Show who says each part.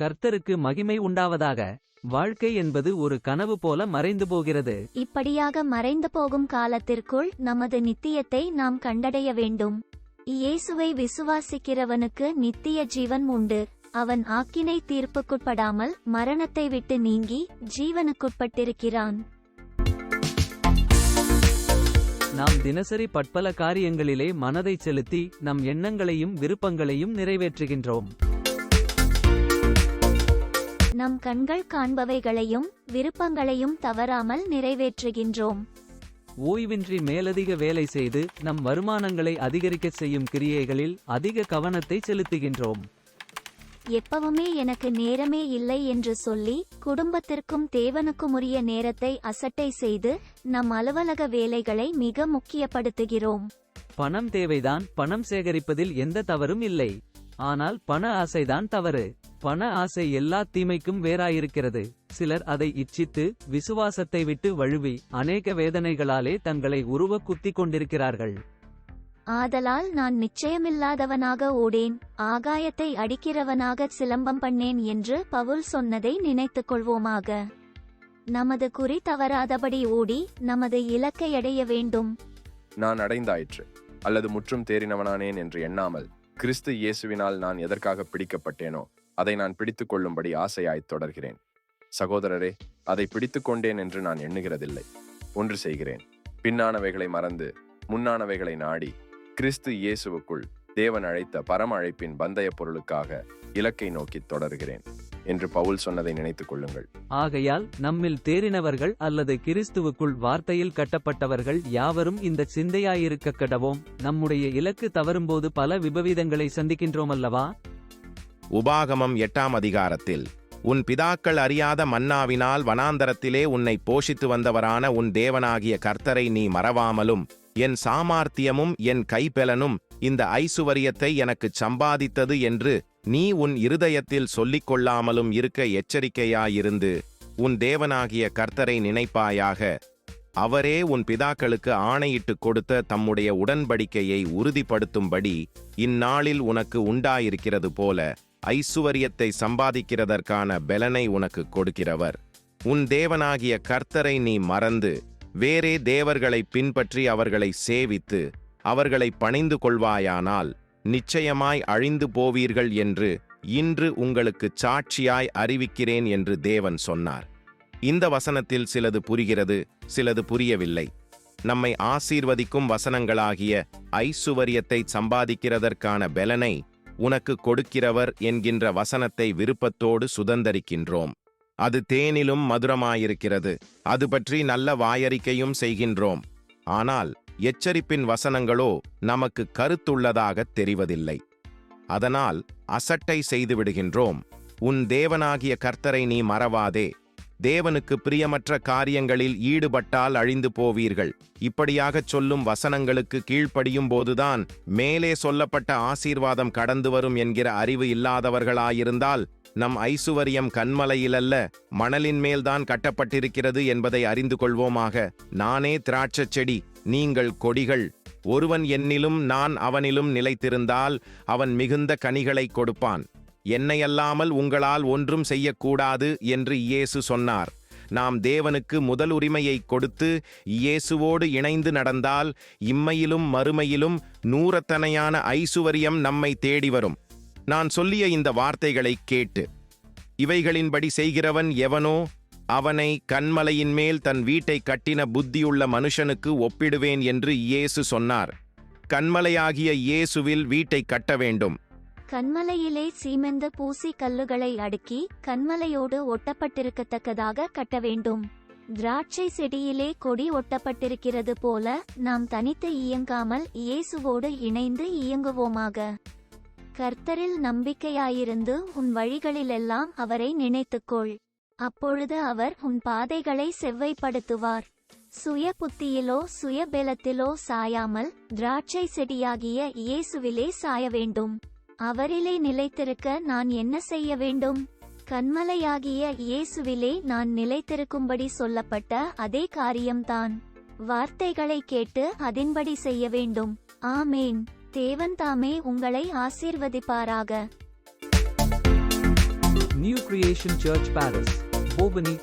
Speaker 1: கர்த்தருக்கு மகிமை உண்டாவதாக. வாழ்க்கை என்பது ஒரு கனவு போல மறைந்து போகிறது.
Speaker 2: இப்படியாக மறைந்து போகும் காலத்திற்குள் நமது நித்தியத்தை நாம் கண்டடைய வேண்டும். இயேசுவை விசுவாசிக்கிறவனுக்கு நித்திய ஜீவன் உண்டு. அவன் ஆக்கினை தீர்ப்புக்குட்படாமல் மரணத்தை விட்டு நீங்கி ஜீவனுக்குட்பட்டிருக்கிறான்.
Speaker 1: நாம் தினசரி பட்பல காரியங்களிலே மனதை செலுத்தி நம் எண்ணங்களையும் விருப்பங்களையும் நிறைவேற்றுகின்றோம்.
Speaker 2: நம் கண்கள் காண்பவைகளையும் விருப்பங்களையும் தவறாமல் நிறைவேற்றுகின்றோம்.
Speaker 1: ஓய்வின்றி மேலதிக வேலை செய்து நம் வருமானங்களை அதிகரிக்கச் செய்யும் கிரியைகளில் அதிக கவனத்தை செலுத்துகின்றோம்.
Speaker 2: எப்பவுமே எனக்கு நேரமே இல்லை என்று சொல்லி குடும்பத்திற்கும் தேவனுக்குமுரிய நேரத்தை அசட்டை செய்து நம் அலுவலக வேலைகளை மிக முக்கியப்படுத்துகிறோம்.
Speaker 1: பணம் தேவைதான் பணம் சேகரிப்பதில் எந்த தவறும் இல்லை. ஆனால் பண ஆசைதான் தவறு. பண ஆசை எல்லா தீமைக்கும் வேறாயிருக்கிறது. சிலர் அதை இச்சித்து விசுவாசத்தை விட்டு வழுவி அநேக வேதனைகளாலே தங்களை உருவ குத்திக் கொண்டிருக்கிறார்கள்.
Speaker 2: ஆதலால் நான் நிச்சயமில்லாதவனாக ஓடேன் ஆகாயத்தை அடிக்கிறவனாக சிலம்பம் பண்ணேன் என்று பவுல் சொன்னதை நினைத்துக் கொள்வோமாக. நமது குறி தவறாதபடி ஓடி நமது இலக்கை அடைய வேண்டும்.
Speaker 3: நான் அடைந்தாயிற்று அல்லது முற்றும் தேறினவனானேன் என்று எண்ணாமல் கிறிஸ்து இயேசுவினால் நான் எதற்காக பிடிக்கப்பட்டேனோ அதை நான் பிடித்துக் கொள்ளும்படி ஆசையாய்த் தொடர்கிறேன். சகோதரரே அதை பிடித்துக் கொண்டேன் என்று நான் எண்ணுகிறதில்லை. ஒன்று செய்கிறேன். பின்னானவைகளை மறந்து முன்னானவைகளை நாடி கிறிஸ்து இயேசுவுக்குள் தேவன் அழைத்த பரம அழைப்பின் பந்தய பொருளுக்காக இலக்கை நோக்கித் தொடர்கிறேன் என்று பவுல் சொன்னதை நினைத்துக் கொள்ளுங்கள்.
Speaker 1: ஆகையால் நம்மில் தேறினவர்கள் அல்லது கிறிஸ்துவுக்குள் வார்த்தையில் கட்டப்பட்டவர்கள் யாவரும் இந்த சிந்தையாயிருக்க கடவோம். நம்முடைய இலக்கு தவறும்போது பல விபவீதங்களை சந்திக்கின்றோமல்லவா?
Speaker 4: உபாகமம் எட்டாம் அதிகாரத்தில் உன் பிதாக்கள் அறியாத மன்னாவினால் வனாந்தரத்திலே உன்னை போஷித்து வந்தவரான உன் தேவனாகிய கர்த்தரை நீ மறவாமலும் என் சாமார்த்தியமும் என் கைப்பெலனும் இந்த ஐசுவரியத்தை எனக்குச் சம்பாதித்தது என்று நீ உன் இருதயத்தில் சொல்லிக் கொள்ளாமலும் இருக்க எச்சரிக்கையாயிருந்து உன் தேவனாகிய கர்த்தரை நினைப்பாயாக. அவரே உன் பிதாக்களுக்கு ஆணையிட்டுக் கொடுத்த தம்முடைய உடன்படிக்கையை உறுதிப்படுத்தும்படி இந்நாளில் உனக்கு உண்டாயிருக்கிறது போல ஐசுவரியத்தை சம்பாதிக்கிறதற்கான பெலனை உனக்கு கொடுக்கிறவர். உன் தேவனாகிய கர்த்தரை நீ மறந்து வேறே தேவர்களை பின்பற்றி அவர்களை சேவித்து அவர்களை பணிந்து கொள்வாயானால் நிச்சயமாய் அழிந்து போவீர்கள் என்று இன்று உங்களுக்கு சாட்சியாய் அறிவிக்கிறேன் என்று தேவன் சொன்னார். இந்த வசனத்தில் சிலது புரிகிறது சிலது புரியவில்லை. நம்மை ஆசீர்வதிக்கும் வசனங்களாகிய ஐசுவரியத்தை சம்பாதிக்கிறதற்கான பெலனை உனக்கு கொடுக்கிறவர் என்கின்ற வசனத்தை விருப்பத்தோடு சுதந்தரிக்கின்றோம். அது தேனிலும் மதுரமாயிருக்கிறது. அது பற்றி நல்ல வாயறிக்கையும் செய்கின்றோம். ஆனால் எச்சரிப்பின் வசனங்களோ நமக்கு கருத்துள்ளதாகத் தெரிவதில்லை. அதனால் அசட்டை செய்துவிடுகின்றோம். உன் தேவனாகிய கர்த்தரை நீ மறவாதே. தேவனுக்கு பிரியமற்ற காரியங்களில் ஈடுபட்டால் அழிந்து போவீர்கள். இப்படியாகச் சொல்லும் வசனங்களுக்கு கீழ்ப்படியும் போதுதான் மேலே சொல்லப்பட்ட ஆசீர்வாதம் கடந்து வரும் என்கிற அறிவு இல்லாதவர்களாயிருந்தால் நம் ஐசுவரியம் கண்மலையிலல்ல மணலின் மேல்தான் கட்டப்பட்டிருக்கிறது என்பதை அறிந்து கொள்வோமாக. நானே திராட்சச் செடி நீங்கள் கொடிகள். ஒருவன் என்னிலும் நான் அவனிலும் நிலைத்திருந்தால் அவன் மிகுந்த கனிகளை கொடுப்பான். என்னையல்லாமல் உங்களால் ஒன்றும் செய்யக்கூடாது என்று இயேசு சொன்னார். நாம் தேவனுக்கு முதல் உரிமையை கொடுத்து இயேசுவோடு இணைந்து நடந்தால் இம்மையிலும் மறுமையிலும் நூறத்தனையான ஐசுவரியம் நம்மை தேடி வரும். நான் சொல்லிய இந்த வார்த்தைகளை கேட்டு இவைகளின்படி செய்கிறவன் எவனோ அவனை கண்மலையின் மேல் தன் வீட்டை கட்டின புத்தியுள்ள மனுஷனுக்கு ஒப்பிடுவேன் என்று இயேசு சொன்னார். கண்மலையாகிய இயேசுவில் வீட்டை கட்ட வேண்டும்.
Speaker 2: கண்மலையிலே சீமெந்த பூசி கல்லுகளை அடுக்கி கண்மலையோடு ஒட்டப்பட்டிருக்கத்தக்கதாக கட்ட வேண்டும். திராட்சை செடியிலே கொடி ஒட்டப்பட்டிருக்கிறது போல நாம் தனித்து இயங்காமல் இயேசுவோடு இணைந்து இயங்குவோமாக. கர்த்தரில் நம்பிக்கையாயிருந்து உன் வழிகளிலெல்லாம் அவரை நினைத்துக்கொள். அப்பொழுது அவர் உன் பாதைகளை செவ்வைப்படுத்துவார். சுய புத்தியிலோ சுய பெலத்திலோ சாயாமல் திராட்சை செடியாகிய இயேசுவிலே சாய வேண்டும். அவரிலே நிலைத்திருக்க நான் என்ன செய்ய வேண்டும்? கண்மலையாகிய இயேசுவிலே நான் நிலைத்திருக்கும்படி சொல்லப்பட்ட அதே காரியம்தான். வார்த்தைகளை கேட்டு அதின்படி செய்ய வேண்டும். ஆமேன். தேவன் தாமே உங்களை ஆசீர்வதிப்பாராக.
Speaker 1: New creation church Paris, Bobigny,